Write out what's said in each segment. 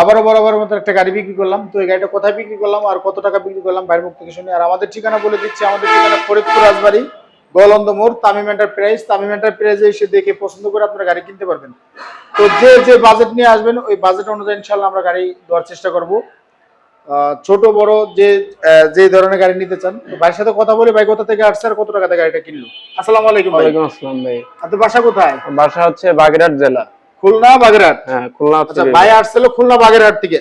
আবারও বরাবর মতো একটা গাড়ি বিক্রি করলাম। তো এই গাড়িটা কোথায় বিক্রি করলাম আর কত টাকা বিক্রি করলাম বাইরের মুখ থেকে শুনি। আর আমাদের ঠিকানা বলে দিচ্ছি আমাদের ঠিকানা ফরিদপুর রাজবাড়ি গোলন্দ মোড় তামিম এন্টারপ্রাইজ তামিম এন্টারপ্রাইজে এসে দেখে পছন্দ করে আপনারা গাড়ি কিনতে পারবেন। তো যে যে বাজেট নিয়ে আসবেন ওই বাজেট অনুযায়ী ইনশাল্লাহ আমরা গাড়ি দেওয়ার চেষ্টা করব। ছোট বড় যে যে ধরনের গাড়ি নিতে চান। ভাইয়ের সাথে কথা বলে ভাই কোথা থেকে আসছে আর কত টাকাতে গাড়িটা কিনলো? আসসালামু আলাইকুম ওয়ালাইকুম আসসালাম ভাই। আপনার বাসা কোথায়? বাসা হচ্ছে বাগেরহাট জেলা। খুলনা বাগেরহাট? হ্যাঁ খুলনা আচ্ছা ভাই আসছিল খুলনা বাগেরহাট থেকে।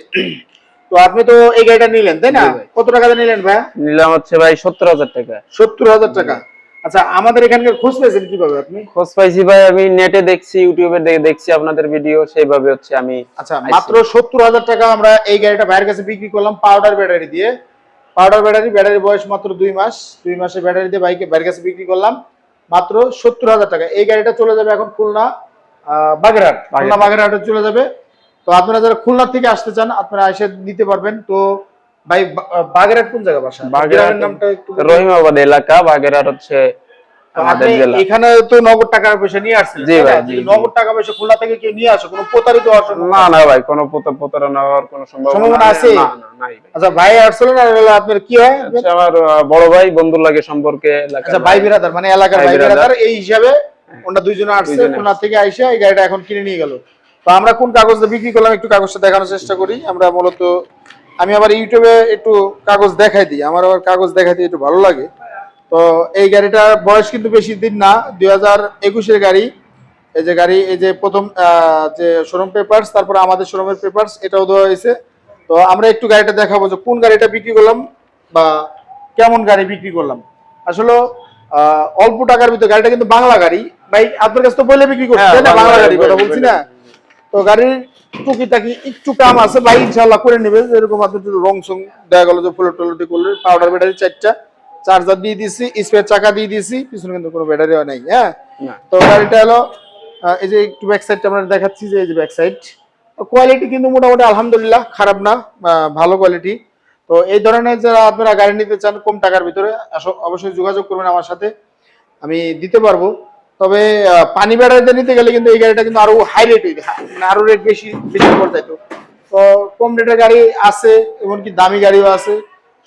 তো আপনি তো এই গাড়িটা নিলেন তাই না। কত টাকাতে নিলেন ভাই? নিলাম হচ্ছে ভাই সত্তর হাজার টাকা। সত্তর হাজার টাকা। আচ্ছা আমাদের এখানকার খোঁজ পেয়েছেন কীভাবে আপনি? খোঁজ পাইছি ভাই আমি নেটে দেখছি ইউটিউবে দেখে দেখছি আপনাদের ভিডিও সেইভাবে হচ্ছে আমি আচ্ছা মাত্র সত্তর হাজার টাকা আমরা এই গাড়িটা ভাইয়ের কাছে বিক্রি করলাম পাউডার ব্যাটারি দিয়ে। পাউডার ব্যাটারি ব্যাটারি বয়স মাত্র দুই মাস। দুই মাসের ব্যাটারি দিয়ে বাইকে ভাইয়ের কাছে বিক্রি করলাম। মাত্র সত্তর হাজার টাকা। এই গাড়িটা চলে যাবে এখন খুলনা। বাগেরহাট। খুলনা বাগেরহাটে চলে যাবে। তো আপনারা যারা খুলনা থেকে আসতে চান আপনারা এসে নিতে পারবেন। তো ভাই বাগেরহাট কোন জায়গা বাসা? বাগেরহাট গ্রামের নামটা একটু রহিমাবাদ এলাকা বাগেরহাট হচ্ছে এখানে তো নগদ টাকা পয়সা নিয়ে আসছেন। নগদ টাকা খুলনা থেকে কেউ নিয়ে আসে কোনো প্রতারিত না না ভাই কোনো প্রতারণা হওয়ার কোনো সম্ভাবনা আছে? ভাই। আচ্ছা ভাই আসছিলেন আর আপনার কি হয়? আমার বড় ভাই বন্ধুর লাগে সম্পর্কে আচ্ছা ভাই বিরাদার মানে এলাকার ভাই। বিরাদার এই হিসাবে ওনারা দুইজনে আসছে খুলনা থেকে আইসে এই গাড়িটা এখন কিনে নিয়ে গেল। তো আমরা কোন কাগজটা বিক্রি করলাম একটু কাগজটা দেখানোর চেষ্টা করি। আমরা মূলত আমি আবার ইউটিউবে একটু কাগজ দেখাই দিই আমার আবার কাগজ দেখাইতে একটু ভালো লাগে। তো এই গাড়িটার বয়স কিন্তু বেশি দিন না দুই হাজার একুশের গাড়ি। এই যে গাড়ি এই যে প্রথম যে শোরুম পেপারস তারপর আমাদের শোরুমের পেপারস এটাও দেওয়া হয়েছে। তো আমরা একটু গাড়িটা দেখাবো যে কোন গাড়িটা বিক্রি করলাম বা কেমন গাড়ি বিক্রি করলাম। আসলে অল্প টাকার ভিতরে গাড়িটা কিন্তু বাংলা গাড়ি। ভাই আপনার কাছে তো বলে বিক্রি করছি। হ্যাঁ, না বাংলা গাড়ি কথা বলছি না। তো গাড়ির টুকিটাকি একটু কাম আছে ভাই ইনশাল্লাহ করে নেবে। যেরকম আপনি একটু রং সং দেখা গেল যে ফুলো টলটি করলে পাউডার ব্যাটারি চারটা চার্জার দিয়ে দিয়েছি স্পেয়ার চাকা দিয়ে দিয়েছি পিছনে কিন্তু কোনো ব্যাটারিও নাই হ্যাঁ? তো গাড়িটা হলো এই যে একটু ব্যাক সাইডটা আমরা দেখাচ্ছি যে এই যে ব্যাক সাইড কোয়ালিটি কিন্তু মোটামুটি আলহামদুলিল্লাহ খারাপ না ভালো কোয়ালিটি তো এই ধরনের যারা আপনারা গাড়ি নিতে চান কম টাকার ভিতরে অবশ্যই যোগাযোগ করবেন আমার সাথে। আমি দিতে পারব। তবে পানি ব্যাটারিতে নিতে গেলে কিন্তু এই গাড়িটা কিন্তু আরও হাই রেট মানে আরও রেট বেশি বেশি পড়ে তো কম রেটের গাড়ি আছে, এমনকি দামি গাড়িও আছে।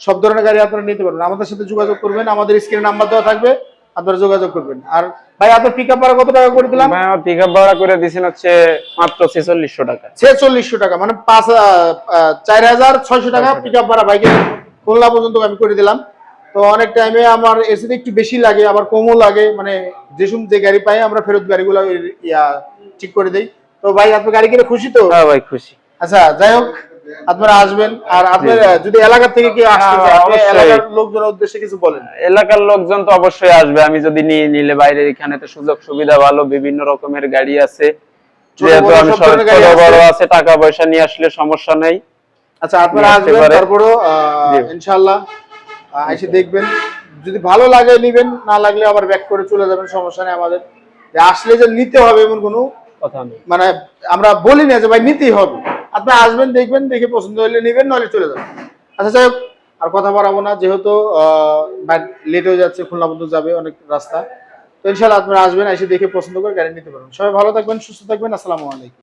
সব ধরনের গাড়ি আপনারা নিতে পারবেন। আমাদের সাথে যোগাযোগ করবেন। আমাদের স্ক্রিনে নাম্বার দেওয়া থাকবে। আপনারা যোগাযোগ করবেন। আর ভাই আপনার পিক ভাড়া কত টাকা করে দিলাম? ভাই আমার পিক ভাড়া করে দিয়েছেন হচ্ছে মাত্র ছেচল্লিশশো টাকা। ছেচল্লিশশো টাকা মানে টাকা ভাড়া খুলনা পর্যন্ত আমি করে দিলাম। তো অনেক টাইমে আমার এর একটু বেশি লাগে আবার কমও লাগে মানে যে যে গাড়ি পাই আমরা ফেরত গাড়িগুলো ইয়া ঠিক করে দেই। তো ভাই আপনি গাড়ি কিনে খুশি তো? হ্যাঁ ভাই খুশি। আচ্ছা যাই হোক। আপনারা আসবেন আর আপনার যদি এলাকা থেকে কি হ্যাঁ। এলাকার লোকজনের উদ্দেশ্যে কিছু বলেন। এলাকার লোকজন তো অবশ্যই আসবে আমি যদি নিয়ে নিলে বাইরে এখানে তো সুযোগ সুবিধা ভালো বিভিন্ন রকমের গাড়ি আছে। যেহেতু আমি সব। বড় আছে। টাকা পয়সা নিয়ে আসলে সমস্যা নেই। আচ্ছা আপনারা আসবেন তারপরও আহ, এসে দেখবেন। যদি ভালো লাগে নিবেন না লাগলে আবার ব্যাক করে চলে যাবেন সমস্যা নেই আমাদের। আসলে যে নিতে হবে এমন কোনো কথা নেই। মানে আমরা বলি না যে ভাই নিতেই হবে। আপনি আসবেন, দেখবেন, দেখে পছন্দ হলে নেবেন নলে চলে যাবেন। আচ্ছা যাই আর কথা বাড়াবো না, যেহেতু লেট হয়ে যাচ্ছে, খুলনা পর্যন্ত যাবে অনেক রাস্তা। তো ইনশাল্লাহ আপনারা আসবেন, এসে দেখে পছন্দ করে গাড়ি নিতে পারবেন। সবাই ভালো থাকবেন, সুস্থ থাকবেন, আসসালামু আলাইকুম।